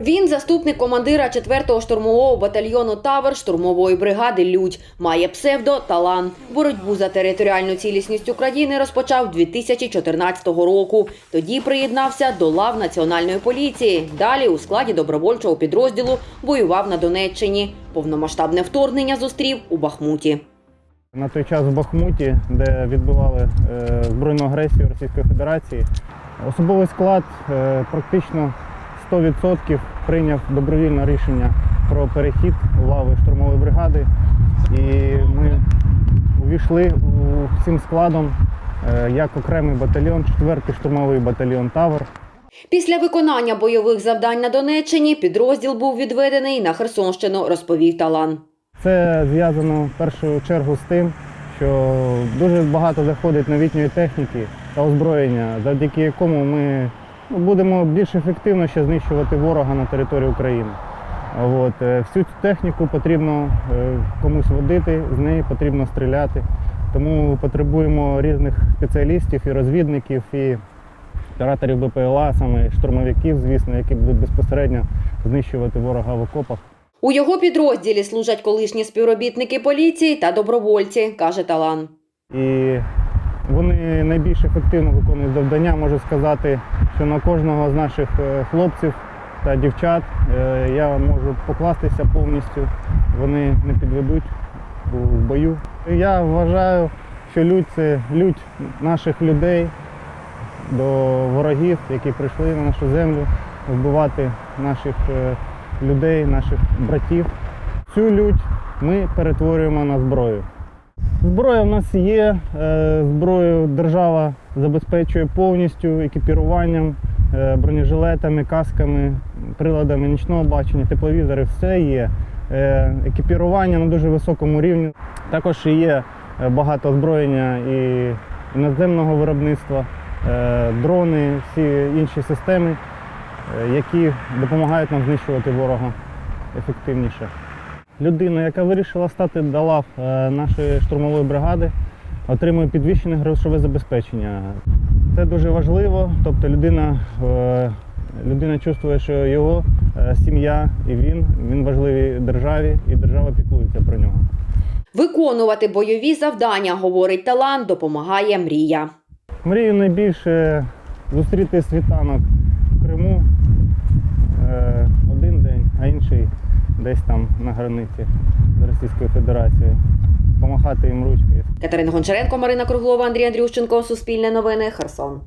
Він заступник командира 4-го штурмового батальйону Тавер штурмової бригади Людь. Має псевдо Талан. Боротьбу за територіальну цілісність України розпочав 2014 року. Тоді приєднався до лав національної поліції. Далі у складі добровольчого підрозділу воював на Донеччині. Повномасштабне вторгнення зустрів у Бахмуті. На той час в Бахмуті, де відбивали е, збройну агресію Російської Федерації, особовий склад е, практично 100% прийняв добровільне рішення про перехід у лави штурмової бригади. І ми увійшли всім складом е, як окремий батальйон, 4-й штурмовий батальйон Тавр. Після виконання бойових завдань на Донеччині підрозділ був відведений на Херсонщину, розповів Талан. Це зв'язано в першу чергу з тим, що дуже багато заходить новітньої техніки та озброєння, завдяки якому ми будемо більш ефективно ще знищувати ворога на території України. От, е, всю цю техніку потрібно е, комусь водити, з неї потрібно стріляти. Тому потребуємо різних спеціалістів і розвідників, і операторів БПЛА, саме штурмовиків, звісно, які будуть безпосередньо знищувати ворога в окопах. У його підрозділі служать колишні співробітники поліції та добровольці, каже Талан. І вони найбільш ефективно виконують завдання. Можу сказати, що на кожного з наших е, хлопців та дівчат е, я можу покластися повністю. Вони не підведуть у бою. Я вважаю, що лють це лють наших людей до ворогів, які прийшли на нашу землю вбивати наших е, людей, наших братів. Цю лють ми перетворюємо на зброю. Зброя в нас є. е, Зброю держава забезпечує повністю екіпіруванням, е, бронежилетами, касками, приладами нічного бачення, тепловізори, все є. Е, Екіпірування на дуже високому рівні. Також є багато озброєння і іноземного виробництва, дрони, всі інші системи, які допомагають нам знищувати ворога ефективніше. Людина, яка вирішила стати до лав е, нашої штурмової бригади, отримує підвищене грошове забезпечення. Це дуже важливо. Тобто людина, е, людина чувствує, що його е, сім'я і він, він важливий державі, і держава піклується про нього. Виконувати бойові завдання, говорить Талан, допомагає мрія. Мрію найбільше зустріти світанок в Криму один день, а інший десь там на границі з Російською Федерацією. Помахати їм ручкою. Катерина Гончаренко, Марина Круглова, Андрій Андрющенко, Суспільне новини, Херсон.